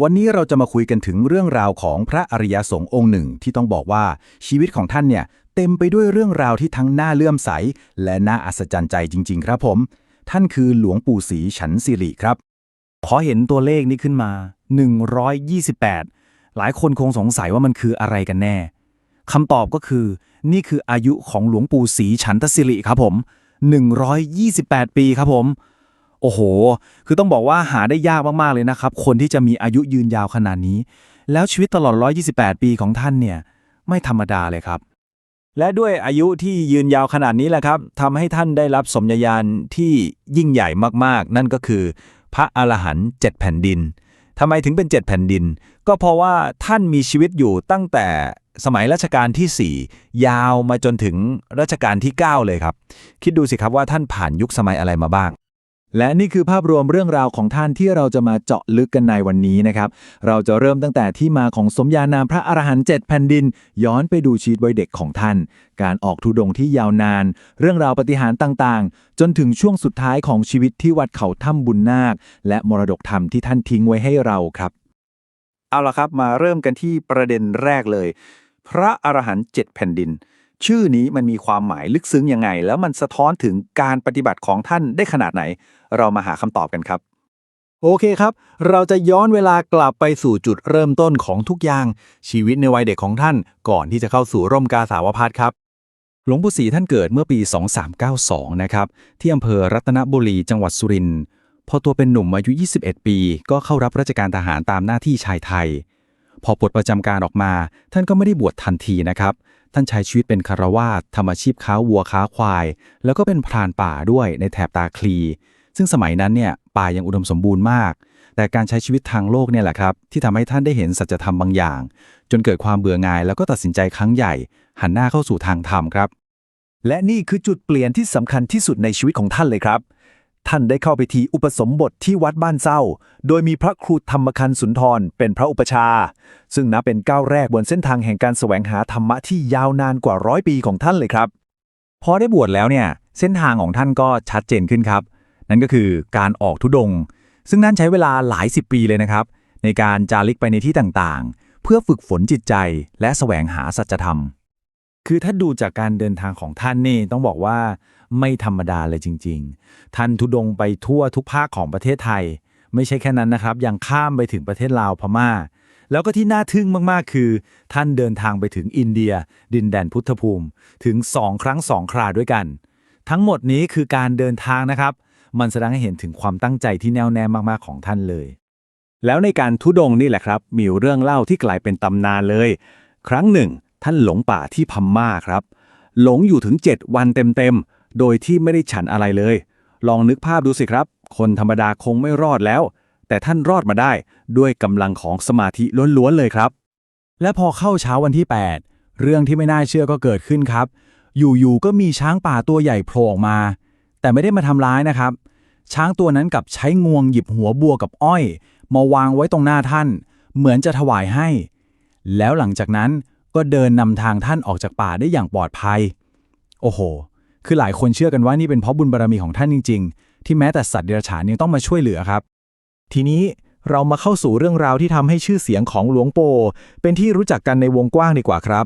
วันนี้เราจะมาคุยกันถึงเรื่องราวของพระอริยสงฆ์องค์หนึ่งที่ต้องบอกว่าชีวิตของท่านเนี่ยเต็มไปด้วยเรื่องราวที่ทั้งน่าเลื่อมใส และน่าอัศจรรย์ใจจริง ๆ ครับผม ท่านคือหลวงปู่ศรีฉันสิริครับ พอเห็นตัวเลขนี้ขึ้นมา 128 หลายคนคงสงสัยว่ามันคืออะไรกันแน่คำตอบก็คือ นี่คืออายุของหลวงปู่ศรีฉันทศิริครับผม 128 ปีครับผม โอ้โห คือต้องบอกว่าหาได้ยากมาก ๆ เลยนะครับ คนที่จะมีอายุยืนยาวขนาดนี้ แล้วชีวิตตลอด 128 ปีของท่านเนี่ย ไม่ธรรมดาเลยครับ และด้วยอายุที่ยืนยาวขนาดนี้แหละครับทำให้ท่านได้รับสมญญาณที่ยิ่งใหญ่มากๆ นั่นก็คือ พระอรหันต์เจ็ดแผ่นดินทำไมถึงเป็นเจ็ดแผ่นดิน ก็เพราะว่าท่านมีชีวิตอยู่ตั้งแต่สมัยรัชกาลที่ 4 ยาวมาจนถึงรัชกาลที่ 9 เลยครับ คิดดูสิครับว่าท่านผ่านยุคสมัยอะไรมาบ้าง และนี่คือภาพรวมเรื่องราวของท่านที่เราจะมาเจาะลึกกันในวันนี้นะครับ เราจะเริ่มตั้งแต่ที่มาของสมญานามพระอรหันต์เจ็ดแผ่นดิน ย้อนไปดูชีวิตวัยเด็กของท่าน การออกทุดงค์ที่ยาวนาน เรื่องราวปฏิหารต่างๆ จนถึงช่วงสุดท้ายของชีวิตที่วัดเขาถ้ำบุญนาค และมรดกธรรมที่ท่านทิ้งไว้ให้เราครับ เอาละครับมาเริ่มกันที่ประเด็นแรกเลย พระอรหันต์เจ็ดแผ่นดินชื่อนี้มันมีความหมายลึกซึ้งยังไง แล้วมันสะท้อนถึงการปฏิบัติของท่านได้ขนาดไหนเรามาหาคำตอบกันครับ โอเคครับ เราจะย้อนเวลากลับไปสู่จุดเริ่มต้นของทุกอย่าง ชีวิตในวัยเด็กของท่าน ก่อนที่จะเข้าสู่ร่มกาสาวพัฒครับหลวงปู่ศรีท่านเกิดเมื่อปี 2392 นะครับ ที่อำเภอรัตนบุรีจังหวัดสุรินทร์พอตัวเป็นหนุ่มอายุ 21 ปี ก็เข้ารับราชการทหารตามหน้าที่ชายไทย พอปลดประจำการออกมา ท่านก็ไม่ได้บวชทันทีนะครับ ท่านใช้ชีวิตเป็นคารวาสทำอาชีพค้าวัวค้าควาย แล้วก็เป็นพรานป่าด้วยในแถบตาคลี ซึ่งสมัยนั้นเนี่ยป่ายังอุดมสมบูรณ์มาก แต่การใช้ชีวิตทางโลกเนี่ยแหละครับ ที่ทำให้ท่านได้เห็นสัจธรรมบางอย่าง จนเกิดความเบื่อหน่าย แล้วก็ตัดสินใจครั้งใหญ่ หันหน้าเข้าสู่ทางธรรมครับ และนี่คือจุดเปลี่ยนที่สำคัญที่สุดในชีวิตของท่านเลยครับ ท่านได้เข้าไปทีอุปสมบทที่วัดบ้านเศร้า โดยมีพระครูธรรมคันสุนทรเป็นพระอุปชา ซึ่งนับเป็นก้าวแรกบนเส้นทางแห่งการแสวงหาธรรมะที่ยาวนานกว่าร้อยปีของท่านเลยครับพอได้บวชแล้วเนี่ยเส้นทางของท่านก็ชัดเจนขึ้นครับ นั่นก็คือการออกทุดง ซึ่งนั่นใช้เวลาหลายสิบปีเลยนะครับ ในการจาริกไปในที่ต่างๆ เพื่อฝึกฝนจิตใจและแสวงหาสัจธรรม คือถ้าดูจากการเดินทางของท่านนี่ต้องบอกว่าไม่ธรรมดาเลยจริง ๆ ท่านทุดงไปทั่วทุกภาคของประเทศไทย ไม่ใช่แค่นั้นนะครับ ยังข้ามไปถึงประเทศลาวพม่า แล้วก็ที่น่าทึ่งมากๆ คือ ท่านเดินทางไปถึงอินเดีย ดินแดนพุทธภูมิ ถึง2ครั้ง2คราด้วยกัน ทั้งหมดนี้คือการเดินทางนะครับ มันแสดงให้เห็นถึงความตั้งใจที่แน่วแน่มากๆของท่านเลย แล้วในการทุดงนี่แหละครับ มีเรื่องเล่าที่กลายเป็นตำนานเลย ครั้งหนึ่ง ท่านหลงป่าที่พม่าครับ หลงอยู่ถึง 7 วันเต็มๆ โดยที่ไม่ได้ฉันอะไรเลย ลองนึกภาพดูสิครับ คนธรรมดาคงไม่รอดแล้ว แต่ท่านรอดมาได้ด้วยกำลังของสมาธิล้วนๆเลยครับ และพอเข้าเช้าวันที่ 8 เรื่องที่ไม่น่าเชื่อก็เกิดขึ้นครับ อยู่ๆก็มีช้างป่าตัวใหญ่โผล่ออกมา แต่ไม่ได้มาทำร้ายนะครับ ช้างตัวนั้นกับใช้งวงหยิบหัวบัวกับอ้อย มาวางไว้ตรงหน้าท่าน เหมือนจะถวายให้ แล้วหลังจากนั้นก็เดินนำทางท่านออกจากป่าได้อย่างปลอดภัย โอ้โห คือหลายคนเชื่อกันว่านี่เป็นเพราะบุญบารมีของท่านจริง ๆ ที่แม้แต่สัตว์เดรัจฉานยังต้องมาช่วยเหลือครับ ทีนี้เรามาเข้าสู่เรื่องราวที่ทำให้ชื่อเสียงของหลวงโป เป็นที่รู้จักกันในวงกว้างดีกว่าครับ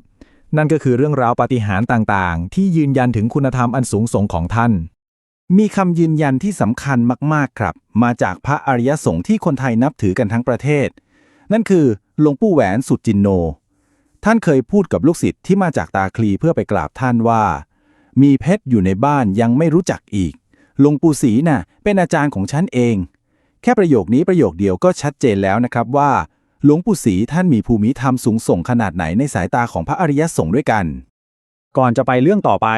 นั่นก็คือเรื่องราวปาฏิหาริย์ต่างๆ ที่ยืนยันถึงคุณธรรมอันสูงส่งของท่าน มีคำยืนยันที่สำคัญมาก ๆ ครับ มาจากพระอริยสงฆ์ที่คนไทยนับถือกันทั้งประเทศ นั่นคือหลวงปู่แหวนสุจินโน ท่านเคยพูดกับลูกศิษย์ที่มาจากตาคลีเพื่อไปกราบท่านว่า มีเพชรอยู่ในบ้านยังไม่รู้จักอีกหลวงปู่ศรีน่ะ เป็นอาจารย์ของฉันเอง แค่ประโยคนี้ประโยคเดียวก็ชัดเจนแล้วนะครับว่าหลวงปู่ศรีท่านมีภูมิธรรมสูงส่งขนาดไหนในสายตาของพระอริยสงฆ์ด้วยกัน ก่อนจะไปเรื่องต่อไป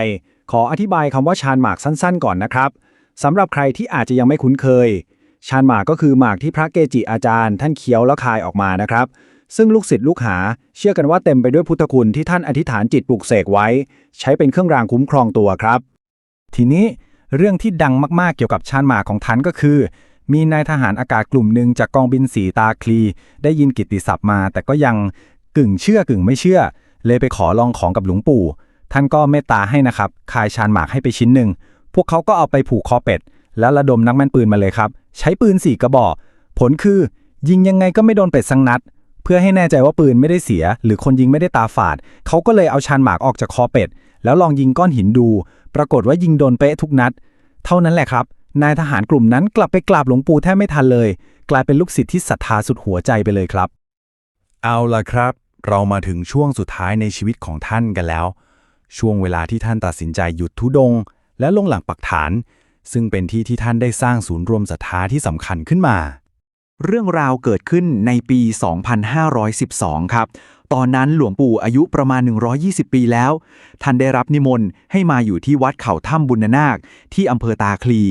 ขออธิบายคำว่าชานหมากสั้นๆ ก่อนนะครับสำหรับใครที่อาจจะยังไม่คุ้นเคย ชานหมากก็คือหมากที่พระเกจิอาจารย์ ท่านเคี้ยวแล้วคายออกมานะครับ ซึ่งลูกศิษย์ลูกหา เชื่อกันว่าเต็มไปด้วยพุทธคุณที่ท่านอธิษฐานจิตปลุกเสกไว้ ใช้เป็นเครื่องรางคุ้มครองตัวครับ ทีนี้เรื่องที่ดังมากๆเกี่ยวกับชานหมากของท่านก็คือ มีนายทหารอากาศกลุ่มหนึ่งจากกองบินสีตาคลี ได้ยินกิตติศัพท์มา แต่ก็ยังกึ่งเชื่อกึ่งไม่เชื่อ เลยไปขอลองของกับหลวงปู่ ท่านก็เมตตาให้นะครับคายชานหมากให้ไปชิ้นหนึ่ง พวกเขาก็เอาไปผูกคอเป็ด แล้วระดมนักแม่นปืนมาเลยครับ ใช้ปืนสี่กระบอก ผลคือ ยิงยังไงก็ไม่โดนเป็ดสังนัด เพื่อให้แน่ใจว่าปืนไม่ได้เสีย หรือคนยิงไม่ได้ตาฝาด เขาก็เลยเอาชานหมากออกจากคอเป็ด แล้วลองยิงก้อนหินดู ปรากฏว่ายิงโดนเป๊ะทุกนัด เท่านั้นแหละครับ นายทหารกลุ่มนั้นกลับไปกราบหลวงปู่แทบไม่ทันเลย กลายเป็นลูกศิษย์ที่ศรัทธาสุดหัวใจไปเลยครับ เอาล่ะครับ เรามาถึงช่วงสุดท้ายในชีวิตของท่านกันแล้ว ช่วงเวลาที่ท่านตัดสินใจหยุดทุดงค์และลงหลักปักฐาน ซึ่งเป็นที่ที่ท่านได้สร้างศูนย์รวมศรัทธาที่สำคัญขึ้นมา เรื่องราวเกิดขึ้นในปี 2512 ครับ ตอนนั้นหลวงปู่อายุประมาณ 120 ปีแล้ว ท่านได้รับนิมนต์ให้มาอยู่ที่วัดเขาถ้ำบุญนาค ที่อำเภอตาคลี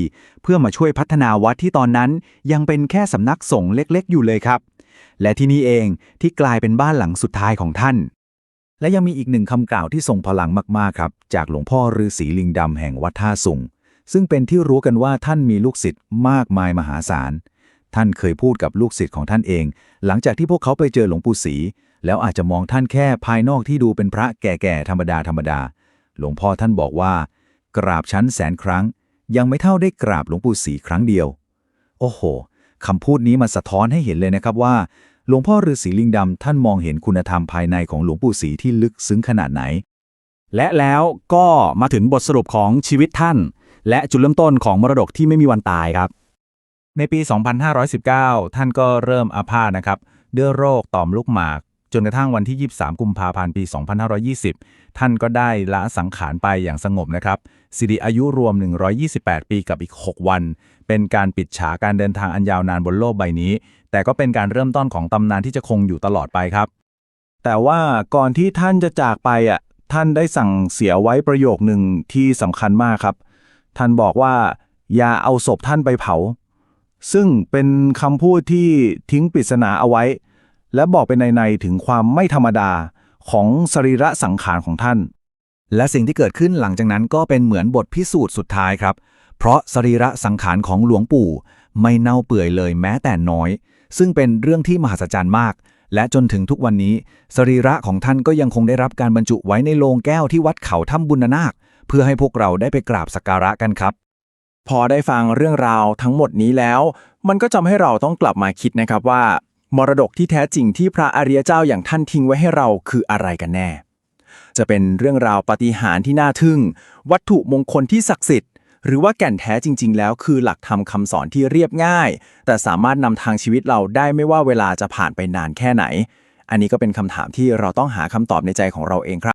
เพื่อมาช่วยพัฒนาวัดที่ตอนนั้น ยังเป็นแค่สำนักสงฆ์เล็กๆ อยู่เลยครับ และที่นี่เองที่กลายเป็นบ้านหลังสุดท้ายของท่าน และยังมีอีกหนึ่งคำกล่าวที่ทรงพลังมาก ๆ ครับ จากหลวงพ่อฤาษีลิงดำแห่งวัดท่าสุง ซึ่งเป็นที่รู้กันว่าท่านมีลูกศิษย์มากมายมหาศาล ท่านเคยพูดกับลูกศิษย์ของท่านเอง หลังจากที่พวกเขาไปเจอหลวงปู่ศรีแล้วอาจจะมองท่านแค่ภายนอกที่ดูเป็นพระแก่ๆธรรมดาธรรมดา หลวงพ่อท่านบอกว่า กราบชั้นแสนครั้ง ยังไม่เท่าได้กราบหลวงปู่ศรีครั้งเดียว โอ้โหคำพูดนี้มันสะท้อนให้เห็นเลยนะครับว่า หลวงพ่อฤาษีลิงดำท่านมองเห็นคุณธรรมภายในของหลวงปู่ศรีที่ลึกซึ้งขนาดไหน และแล้วก็มาถึงบทสรุปของชีวิตท่าน และจุดเริ่มต้นของมรดกที่ไม่มีวันตายครับ ในปี 2519 ท่านก็เริ่มอาพาธนะครับด้วยโรคต่อมลูกหมาก จนกระทั่งวันที่ 23 กุมภาพันธ์ปี 2520 ท่านก็ได้ละสังขารไปอย่างสงบนะครับสิริอายุรวม 128 ปีกับอีก 6 วัน เป็นการปิดฉากการเดินทางอันยาวนานบนโลกใบนี้ แต่ก็เป็นการเริ่มต้นของตำนานที่จะคงอยู่ตลอดไปครับ แต่ว่าก่อนที่ท่านจะจากไปอะท่านได้สั่งเสียไว้ประโยคหนึ่งที่สำคัญมากครับ ท่านบอกว่า อย่าเอาศพท่านไปเผา ซึ่งเป็นคำพูดที่ทิ้งปริศนาเอาไว้ และบอกเป็นในๆถึงความไม่ธรรมดาของสรีระสังขารของท่าน และสิ่งที่เกิดขึ้นหลังจากนั้นก็เป็นเหมือนบทพิสูจน์สุดท้ายครับ เพราะสรีระสังขารของหลวงปู่ ไม่เน่าเปื่อยเลยแม้แต่น้อย ซึ่งเป็นเรื่องที่มหัศจรรย์มาก และจนถึงทุกวันนี้ สรีระของท่านก็ยังคงได้รับการบรรจุไว้ในโลงแก้วที่วัดเขาถ้ำบุญนาค เพื่อให้พวกเราได้ไปกราบสักการะกันครับ พอได้ฟังเรื่องราวทั้งหมดนี้แล้ว มันก็ทำให้เราต้องกลับมาคิดนะครับว่า มรดกที่แท้จริงที่พระอริยเจ้าอย่างท่านทิ้งไว้ให้เราคืออะไรกันแน่ จะเป็นเรื่องราวปาฏิหาริย์ที่น่าทึ่ง วัตถุมงคลที่ศักดิ์สิทธิ์ หรือว่าแก่นแท้จริง ๆ แล้วคือหลักธรรมคำสอนที่เรียบง่าย แต่สามารถนำทางชีวิตเราได้ไม่ว่าเวลาจะผ่านไปนานแค่ไหน อันนี้ก็เป็นคำถามที่เราต้องหาคำตอบในใจของเราเองครับ